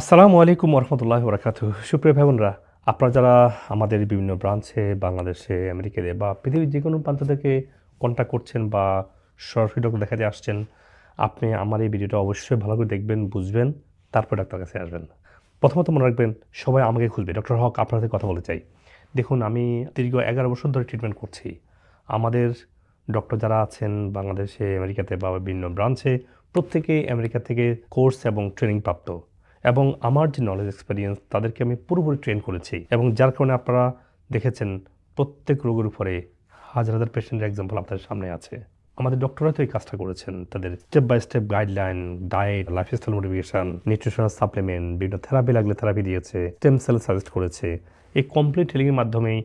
আসসালামু আলাইকুম রহমতুল্লাহ বরাকাতু সুপ্রিয় ভাই বোনরা আপনারা যারা আমাদের বিভিন্ন ব্রাঞ্চে, বাংলাদেশে, আমেরিকাতে বা পৃথিবীর যে কোনো প্রান্ত থেকে কন্ট্যাক্ট করছেন বা সরাসরি ডক্টর দেখাতে আসছেন, আপনি আমার এই ভিডিওটা অবশ্যই ভালো করে দেখবেন, বুঝবেন, তারপর ডাক্তার কাছে আসবেন। প্রথমত মনে রাখবেন, সবাই আমাকে খুঁজবে। ডক্টর হক, আপনার সাথে কথা বলতে চাই। দেখুন, আমি দীর্ঘ এগারো বছর ধরে ট্রিটমেন্ট করছি। আমাদের ডক্টর যারা আছেন, বাংলাদেশে, আমেরিকাতে বা বিভিন্ন ব্রাঞ্চে প্রত্যেকেই আমেরিকা থেকে কোর্স এবং ট্রেনিং প্রাপ্ত। এবং আমার যে নলেজ এক্সপিরিয়েন্স তাদেরকে আমি পুরোপুরি ট্রেন করেছি। এবং যার কারণে আপনারা দেখেছেন, প্রত্যেক রোগের উপরে হাজার হাজার পেশেন্টের এক্সাম্পল আপনাদের সামনে আছে। আমাদের ডক্টররা তো এই কাজটা করেছেন। তাদের step by step guideline diet lifestyle motivation nutritional supplement বিভিন্ন থেরাপি লাগলে থেরাপি দিয়েছে স্টেম সেল সাজেস্ট করেছে। এই কমপ্লিট হিলিংয়ের মাধ্যমেই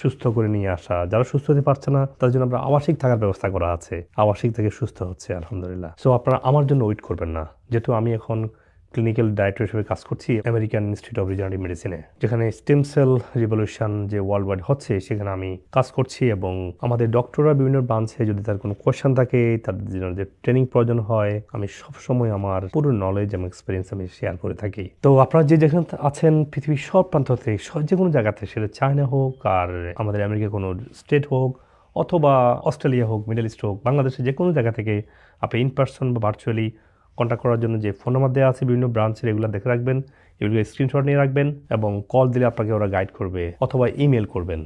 সুস্থ করে নিয়ে আসা। যারা সুস্থ হতে পারছে না, তাদের জন্য আমরা আবাসিক থাকার ব্যবস্থা করা আছে। আবাসিক থেকে সুস্থ হচ্ছে, আলহামদুলিল্লাহ। সো আপনারা আমার জন্য ওয়েট করবেন না। যেহেতু আমি এখন ক্লিনিক্যাল ডাইরেক্টর হিসেবে কাজ করছি আমেরিকান ইনস্টিটিউট অফ রিজনারি মেডিসিনে যেখানে স্টেম সেল রিভলিউশন যে ওয়ার্ল্ড ওয়াইড হচ্ছে, সেখানে আমি কাজ করছি এবং আমাদের ডক্টররা বিভিন্ন ব্রাঞ্চে যদি তার কোনো কোয়েশ্চেন থাকে, তাদের জন্য যে ট্রেনিং প্রয়োজন হয়, আমি সবসময় আমার পুরো নলেজ এবং এক্সপিরিয়েন্স আমি শেয়ার করে থাকি। তো আপনারা যে যেখানে আছেন, পৃথিবীর সব প্রান্ত থেকে সব যে কোনো জায়গাতে, সেটা চায়না হোক আর আমাদের আমেরিকা কোনো স্টেট হোক, অথবা অস্ট্রেলিয়া হোক মিডল ইস্ট হোক বাংলাদেশে যে কোনো জায়গা থেকে আপনি ইন পার্সন বা ভার্চুয়ালি কন্ট্যাক্ট করার জন্য যে ফোন নাম্বার দেওয়া আছে, বিভিন্ন ব্রাঞ্চের এগুলো দেখে রাখবেন এগুলো স্ক্রিনশট নিয়ে রাখবেন এবং কল দিলে আপনাকে ওরা গাইড করবে অথবা ইমেল করবেন।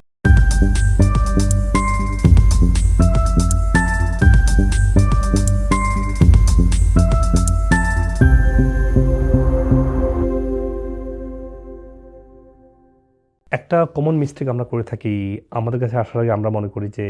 একটা কমন মিস্টেক আমরা করে থাকি। আমাদের কাছে আসার আগে আমরা মনে করি যে,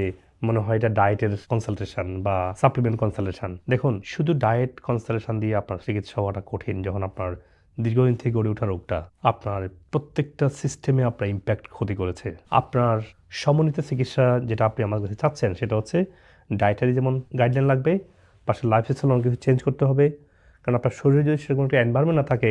মনে হয় এটা ডায়েটের কনসালটেশন বা সাপ্লিমেন্ট কনসালটেশন দেখুন, শুধু ডায়েট কনসালটেশন দিয়ে আপনার চিকিৎসা হওয়াটা কঠিন যখন আপনার দীর্ঘদিন থেকে গড়ে ওঠা রোগটা আপনার প্রত্যেকটা সিস্টেমে আপনার ইম্প্যাক্ট ক্ষতি করেছে। আপনার সমন্বিত চিকিৎসা যেটা আপনি আমার কাছে চাচ্ছেন, সেটা হচ্ছে ডায়েটারি যেমন গাইডলাইন লাগবে, পাশে লাইফ স্টাইল অনেক কিছু চেঞ্জ করতে হবে। কারণ আপনার শরীরে যদি সেরকম একটা এনভায়রনমেন্ট না থাকে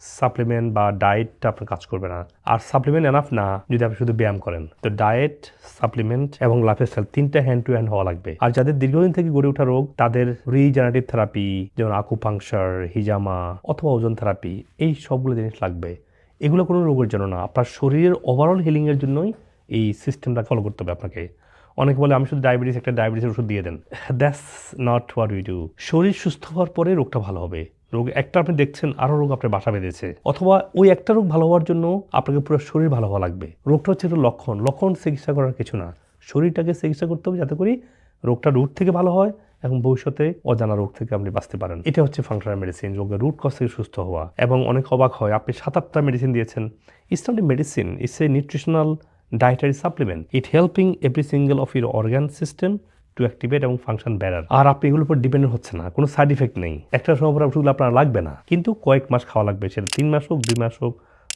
সাপ্লিমেন্ট বা ডায়েটটা আপনার কাজ করবে না। আর সাপ্লিমেন্ট এনাফ না, যদি আপনি শুধু ব্যায়াম করেন। তো ডায়েট, সাপ্লিমেন্ট এবং লাইফস্টাইল তিনটা হ্যান্ড টু হ্যান্ড হওয়া লাগবে। আর যাদের দীর্ঘদিন থেকে গড়ে ওঠা রোগ, তাদের রিজেনারেটিভ থেরাপি যেমন আকুপাংচার হিজামা অথবা ওজন থেরাপি এই সবগুলো জিনিস লাগবে। এগুলো কোনো রোগের জন্য না। আপনার শরীরের ওভারঅল হিলিংয়ের জন্যই এই সিস্টেমটা ফলো করতে হবে আপনাকে। অনেকে বলে, আমি শুধু ডায়াবেটিস একটা ডায়াবেটিসের ওষুধ দিয়ে দেন। That's not what we do শরীর সুস্থ হওয়ার পরে রোগটা ভালো হবে। রোগ, একটা আপনি দেখছেন আরও রোগ আপনার বাসা বেঁধেছে, অথবা ওই একটা রোগ ভালো হওয়ার জন্য আপনাকে পুরো শরীর ভালো হওয়া লাগবে। রোগটা হচ্ছে একটা লক্ষণ। লক্ষণ চিকিৎসা করার কিছু না। শরীরটাকে চিকিৎসা করতে হবে যাতে করে রোগটা রুট থেকে ভালো হয় এবং ভবিষ্যতে অজানা রোগ থেকে আপনি বাঁচতে পারেন। এটা হচ্ছে ফাংশনাল মেডিসিন রোগের রুট কজ থেকে সুস্থ হওয়া। এবং অনেক অবাক হয়, আপনি সাত আটটা মেডিসিন দিয়েছেন। It's not a medicine it's a nutritional dietary supplement it helping every single of your organ system to activate এবং ফাংশন ব্যারার আর আপনি এগুলোর উপর ডিপেন্ডেন্ট হচ্ছে না, কোনো সাইড ইফেক্ট নেই। একটা সময় পর ওষুধগুলো আপনার লাগবে না, কিন্তু কয়েক মাস খাওয়া লাগবে, সেটা তিন মাস হোক, দুই মাস হোক,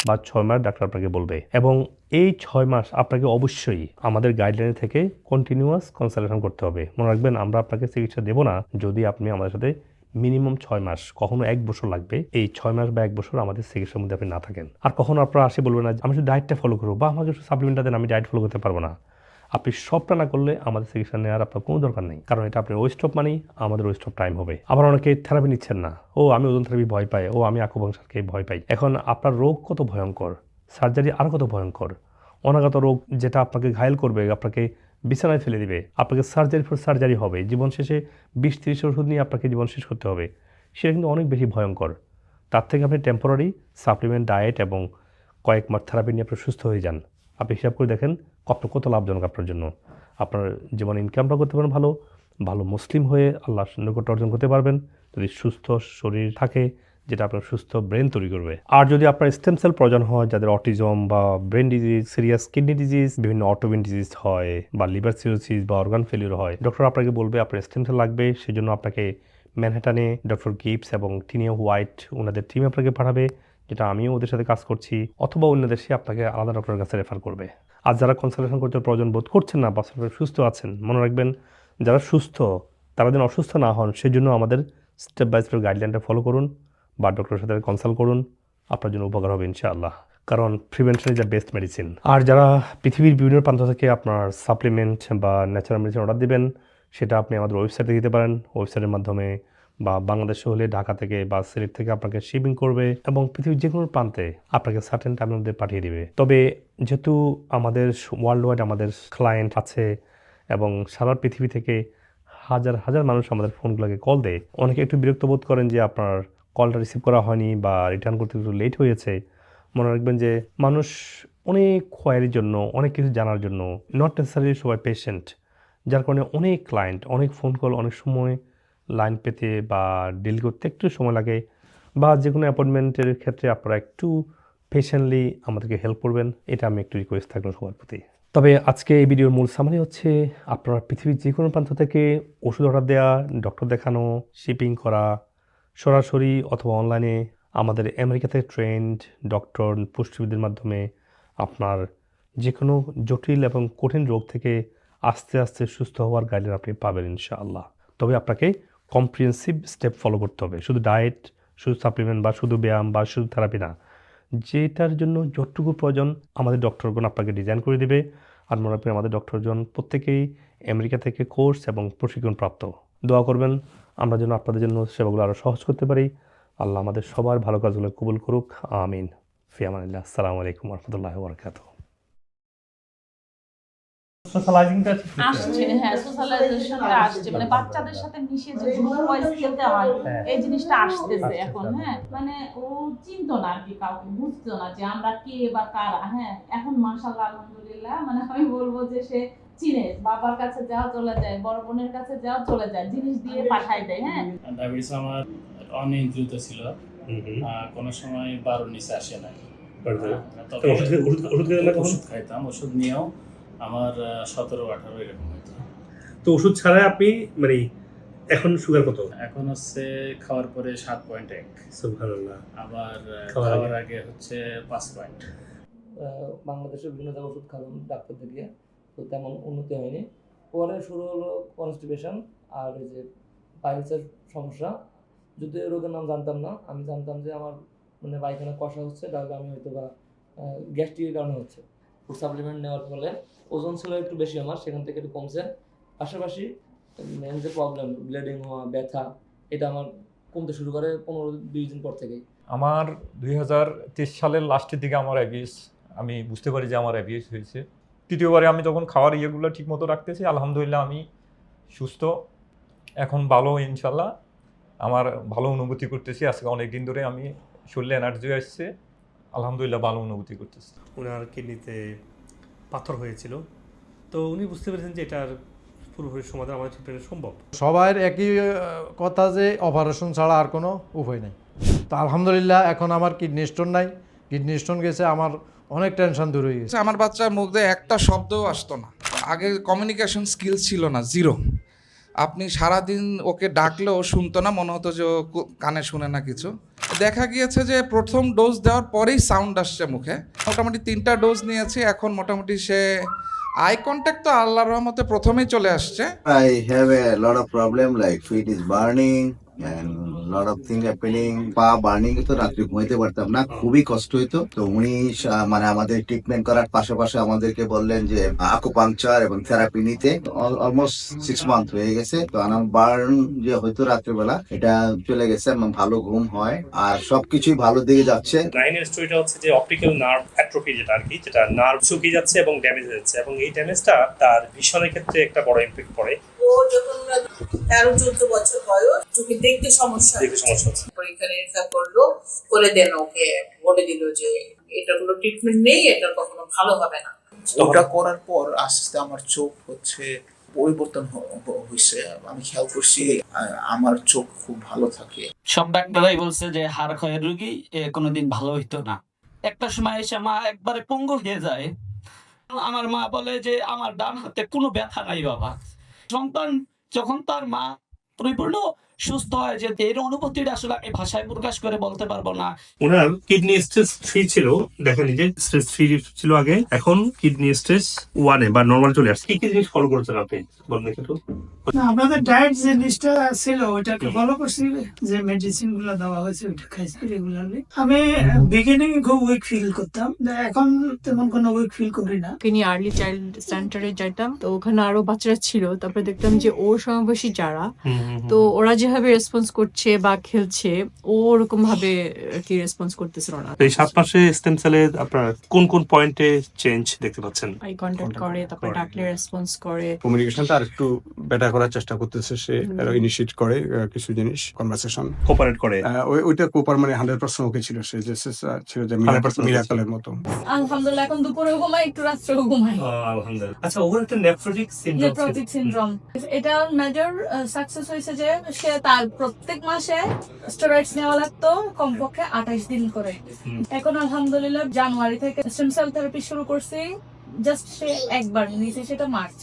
বা ছয় মাস ডাক্তার আপনাকে বলবে। এবং এই ছয় মাস আপনাকে অবশ্যই আমাদের গাইডলাইন থেকে কন্টিনিউয়াস কনসালটেশন করতে হবে। মনে রাখবেন, আমরা আপনাকে চিকিৎসা দেবো না যদি আপনি আমাদের সাথে মিনিমাম ছয় মাস, কখনো এক বছর লাগবে। এই ছয় মাস বা এক বছর আমাদের চিকিৎসার মধ্যে আপনি না থাকেন। আর কখনো আপনারা আসে বলবেন না আমি শুধু ডায়েটটা ফলো করব, বা আমাকে সাপ্লিমেন্টটা দেন, আমি ডায়েট ফলো করতে পারব না। আপনি সবটা না করলে আমাদের চিকিৎসা নেওয়ার আপনার কোনো দরকার নেই। কারণ এটা আপনার ওয়েস্ট অফ মানি আমাদের ওয়েস্ট অফ টাইম হবে। আবার অনেকে থেরাপি নিচ্ছেন না। ও, আমি ওজন থেরাপি ভয় পাই। ও, আমি আকুবংশারকে ভয় পাই। এখন আপনার রোগ কত ভয়ঙ্কর? সার্জারি আরও কত ভয়ঙ্কর? অনাগত রোগ যেটা আপনাকে ঘায়ল করবে, আপনাকে বিছানায় ফেলে দিবে। আপনাকে সার্জারি ফর সার্জারি হবে। জীবন শেষে বিশ তিরিশ ওষুধ নিয়ে আপনাকে জীবন শেষ করতে হবে। সেটা কিন্তু অনেক বেশি ভয়ঙ্কর। তার থেকে আপনি টেম্পোরারি সাপ্লিমেন্ট ডায়েট এবং কয়েক মাস থেরাপি নিয়ে আপনি সুস্থ হয়ে যান। আপনি হিসাব করে দেখেন কত কত লাভজনক আপনার জন্য। আপনার যেমন ইনকামটা করতে পারেন ভালো ভালো মুসলিম হয়ে আল্লাহ নৈকট্য অর্জন করতে পারবেন। যদি সুস্থ শরীর থাকে, যেটা আপনার সুস্থ ব্রেন তৈরি করবে। আর যদি আপনার স্টেম সেল প্রয়োজন হয়, যাদের অটিজম বা brain disease serious kidney disease বিভিন্ন অটোবিন ডিজিজ হয় বা লিভার সিরোসিস বা অর্গান ফেলিওর হয় ডক্টর আপনাকে বলবে আপনার স্টেম সেল লাগবে, সেজন্য আপনাকে ম্যানহাটানে ডক্টর গিপস এবং টিনিয়া হোয়াইট ওনাদের টিম আপনাকে পাঠাবে। যেটা আমিও ওদের সাথে কাজ করছি, অথবা অন্য দেশে আপনাকে আলাদা ডক্টরের কাছে রেফার করবে। আর যারা কনসালটেশন করতে প্রয়োজন বোধ করছেন না বা সুস্থ আছেন, মনে রাখবেন যারা সুস্থ, তারা যেন অসুস্থ না হন, সেজন্য আমাদের স্টেপ বাই স্টেপ গাইডলাইনটা ফলো করুন বা ডক্টরের সাথে কনসাল্ট করুন। আপনার জন্য উপকার হবে ইনশাআল্লাহ। কারণ prevention is the best medicine আর যারা পৃথিবীর বিভিন্ন প্রান্ত থেকে আপনার সাপ্লিমেন্ট বা ন্যাচারাল মেডিসিন অর্ডার দেবেন, সেটা আপনি আমাদের ওয়েবসাইটে দিতে পারেন। ওয়েবসাইটের মাধ্যমে বা বাংলাদেশে হলে ঢাকা থেকে বা সিলেট থেকে আপনাকে শিপিং করবে এবং পৃথিবীর যে কোনো প্রান্তে আপনাকে সার্টেন টাইমের মধ্যে পাঠিয়ে দিবে। তবে যেহেতু আমাদের ওয়ার্ল্ড ওয়াইড আমাদের ক্লায়েন্ট আছে এবং সারা পৃথিবী থেকে হাজার হাজার মানুষ আমাদের ফোনগুলোকে কল দেয়, অনেকে একটু বিরক্ত বোধ করেন যে আপনার কলটা রিসিভ করা হয়নি বা রিটার্ন করতে একটু লেট হয়েছে। মনে রাখবেন যে মানুষ অনেক খোয়ারির জন্য, অনেক কিছু জানার জন্য নট নেসেসারি সবাই পেশেন্ট যার কারণে অনেক ক্লায়েন্ট অনেক ফোন কল অনেক সময় লাইন পেতে বা ডিল করতে একটু সময় লাগে বা যে কোনো অ্যাপয়েন্টমেন্টের ক্ষেত্রে আপনারা একটু পেশেন্টলি আমাদেরকে হেল্প করবেন, এটা আমি একটু রিকোয়েস্ট থাকলাম সবার প্রতি। তবে আজকে এই ভিডিওর মূল সামারি হচ্ছে, আপনারা পৃথিবীর যে কোনো প্রান্ত থেকে ওষুধ অর্ডার দেওয়া ডক্টর দেখানো শিপিং করা, সরাসরি অথবা অনলাইনে আমাদের আমেরিকাতে ট্রেন্ড ডক্টর পুষ্টিবিদের মাধ্যমে আপনার যে কোনো জটিল এবং কঠিন রোগ থেকে আস্তে আস্তে সুস্থ হওয়ার গাইডলাইন আপনি পাবেন ইনশাআল্লাহ। তবে আপনাকে কম্প্রিহেন্সিভ স্টেপ ফলো করতে হবে। শুধু ডায়েট শুধু সাপ্লিমেন্ট বা শুধু ব্যায়াম বা শুধু থেরাপি না। যেটার জন্য যতটুকু প্রয়োজন আমাদের ডক্টরগণ আপনাকে ডিজাইন করে দেবে। আর মনে রাখবেন আমাদের ডক্টরজন প্রত্যেকেই আমেরিকা থেকে কোর্স এবং প্রশিক্ষণ প্রাপ্ত দোয়া করবেন, আমরা যেন আপনাদের জন্য সেবাগুলো আরও সহজ করতে পারি। আল্লাহ আমাদের সবার ভালো কাজগুলো কবুল করুক। আমিন। ফিয়ামানিল্লাহ। আসসালামু আলাইকুম রহমতুল্লাহ বরকাত আসছে হ্যাঁ সোশ্যালাইজেশনটা আসছে। মানে বাচ্চাদের সাথে মিশে যে গ্রুপ ওয়াইজ খেলতে হয় হ্যাঁ। এই জিনিসটা আসতেছে আসছে, এখন হ্যাঁ। মানে ও চিনতো না আর কি কাউকে বুঝতো না যে আমরা কে বা কারা হ্যাঁ। এখন মাশাআল্লাহ আলহামদুলিল্লাহ মানে আমি বলব যে সে চিনে বাবার কাছে যাও চলে যায় বড় বোনের কাছে যাও চলে যায় জিনিস দিয়ে পাঠাই দেয় হ্যাঁ। ডায়াবেটিস আমার অনিয়ন্ত্রিত ছিল। কোনো সময় বারোর নিচে আসে না কখনো? ওষুধ খাইতাম ওষুধ নিয়েও। আমার সতেরো আঠারো এরকম হতো তো ওষুধ ছাড়া আপনি মানে এখন সুগার কত? এখন হচ্ছে খাওয়ার পরে সাত পয়েন্ট এক। সুবহানাল্লাহ। আবার খাওয়ার আগে? হচ্ছে পাঁচ পয়েন্ট বাংলাদেশের বিভিন্ন জায়গায় ওষুধ খেলাম ডাক্তার দেখিয়ে তো তেমন উন্নতি হয়নি। পরে শুরু হলো কনস্টিপেশন আর ওই যে পাইলসের সমস্যা। যদি রোগের নাম জানতাম না আমি জানতাম যে আমার মানে পায়খানা কষা হচ্ছে তাহলে আমি হয়তো বা গ্যাস্ট্রিকের কারণে হচ্ছে। ফুড সাপ্লিমেন্ট নেওয়ার ফলে ওজন ছিল একটু বেশি আমার, সেখান থেকে একটু কমছে। পাশাপাশি মেন যে প্রবলেম ব্লিডিং হওয়া, ব্যথা, এটা আমার কমতে শুরু করে পনেরো বিশ দিন পর থেকেই। আমার দুই হাজার তেইশ সালের লাস্টের দিকে আমার অ্যাবিউস আমি বুঝতে পারি যে আমার অ্যাবিউস হয়েছে। তৃতীয়বারে আমি যখন খাওয়ার ইয়েগুলো ঠিক মতো রাখতেছি, আলহামদুলিল্লাহ আমি সুস্থ। এখন ভালো, ইনশাল্লাহ। আমার ভালো অনুভূতি করতেছি। আজকে অনেক দিন ধরে আমি শরীরে এনার্জি আসছে। আলহামদুলিল্লাহ ভালো অনুভূতি করতেছে। ওনার কিডনিতে পাথর হয়েছিল। তো উনি বুঝতে পেরেছেন যে এটার পুরোপুরি সমাধান আমাদের ট্রিটমেন্ট সম্ভব। সবার একই কথা যে অপারেশন ছাড়া আর কোনো উপায় নেই। তো আলহামদুলিল্লাহ এখন আমার কিডনি স্টোন নাই। কিডনি স্টোন গেছে আমার অনেক টেনশন দূর হয়ে গেছে। আমার বাচ্চার মুখ দিয়ে একটা শব্দও আসতো না। আগে কমিউনিকেশন স্কিল ছিল না জিরো আপনি সারাদিন ওকে ডাকলেও শুনতো না, মনে হতো যে ও কানে শুনে না কিছু। দেখা গিয়েছে যে প্রথম ডোজ দেওয়ার পরেই সাউন্ড আসছে মুখে। মোটামুটি তিনটা ডোজ নিয়েছি, এখন মোটামুটি সে আই কন্ট্যাক্ট তো আল্লাহর রহমতে প্রথমেই চলে আসছে। I have a lot of problem like feet is burning thing happening. পা বার্নিং রাত্রে ঘুমাইতে পারতাম না, খুবই কষ্ট হইতো। তো উনি মানে আমাদের ট্রিটমেন্ট করার পাশাপাশি আমাদেরকে বললেন যে এবং মান্থ হয়ে গেছে। তো বার্ন যে হয়তো রাত্রেবেলা, এটা চলে গেছে ভালো ঘুম হয়। আর সবকিছুই ভালো দিকে যাচ্ছে। যেটা নার্ভ শুকিয়ে যাচ্ছে এবং ড্যামেজ হয়ে যাচ্ছে। এবং এই ড্যামেজটা তার ভিশনের ক্ষেত্রে একটা বড় ইমপ্যাক্ট পড়ে। ও যখন তেরো চোদ্দ বছর বয়স চোখে দেখতে সমস্যা দেখতে সমস্যা হচ্ছে। পরীক্ষা নিরীক্ষা করল করে দেন ওকে বলে দিল যে এটা কোনো ট্রিটমেন্ট নেই এটা কখনো ভালো হবে না। ওটা করার পর আস্তে আস্তে আমার চোখ হচ্ছে পরিবর্তন হয়েছে আমি খেয়াল করছি আমার চোখ খুব ভালো থাকে। সব ডাক্তাররাই বলছে যে হাড় ক্ষয়ের রুগী কোনোদিন ভালো হইতো না। একটা সময় এসে মা একবারে পঙ্গু হয়ে যায়। আমার মা বলে যে আমার ডান হাতে কোনো ব্যথা নাই বাবা। সন্তান যখন তার মা পরিপূর্ণ সুস্থ হয় যে এর অনুভূতিটা আসলে আমি ভাষায় প্রকাশ করে বলতে পারব না। ওনার কিডনি স্টেজ থ্রি ছিল দেখেন যে স্টেজ থ্রি ছিল আগে এখন কিডনি স্টেজ ওয়ানে বা নর্মাল চলে আসছে। কি কি জিনিস ফলো করছেন আপনি? বলুন একটু। না আপনাদের ডায়েট যে লিস্টটা ছিল ওইটাকে ফলো করছি যে মেডিসিনগুলো দেওয়া হয়েছে ওইটা খাইছি রেগুলারলি আমি বিগিনিং খুব উইক ফিল করতাম এখন তেমন কোনো উইক ফিল করি না। আর্লি চাইল্ড সেন্টারে যেতাম তো ওখানে আরও বাচ্চারা ছিল তারপরে দেখতাম যে ওর সমবয়সী যারা তো ওরা যেভাবে যেভাবে রেসপন্স করছে বা খেলছে ও ওরকম ভাবে কি রেসপন্স করতেছিল না এই সাত মাসে স্টেম সেলে আপনার কোন কোন পয়েন্টে চেঞ্জ দেখতে পাচ্ছেন? আই কন্ট্যাক্ট করে তারপর ডাকলে রেসপন্স করে। কমিউনিকেশনটা আর একটু বেটার করার চেষ্টা করতেছে সে ইনিশিয়েট করে কিছু জিনিস কনভারসেশন কোপারেট করে? ওইটা কোপার মানে হান্ড্রেড পার্সেন্ট ওকে ছিল সে যে ছিল যে মিরাকলের মতো। আলহামদুলিল্লাহ এখন দুপুরে ঘুমাই একটু রাত্রেও ঘুমাই। আলহামদুলিল্লাহ। আচ্ছা ওর একটা নেফ্রোটিক সিনড্রোম নেফ্রোটিক সিনড্রোম এটা মেজর সাকসেস হয়েছে যে সে তার প্রত্যেক মাসে স্টেরয়েডস নেওয়া লাগতো কমপক্ষে আঠাইশ দিন করে। এখন আলহামদুলিল্লাহ জানুয়ারি থেকে স্টেম সেল থেরাপি শুরু করছি। জাস্ট সে একবার নিয়েছে সেটা মার্চ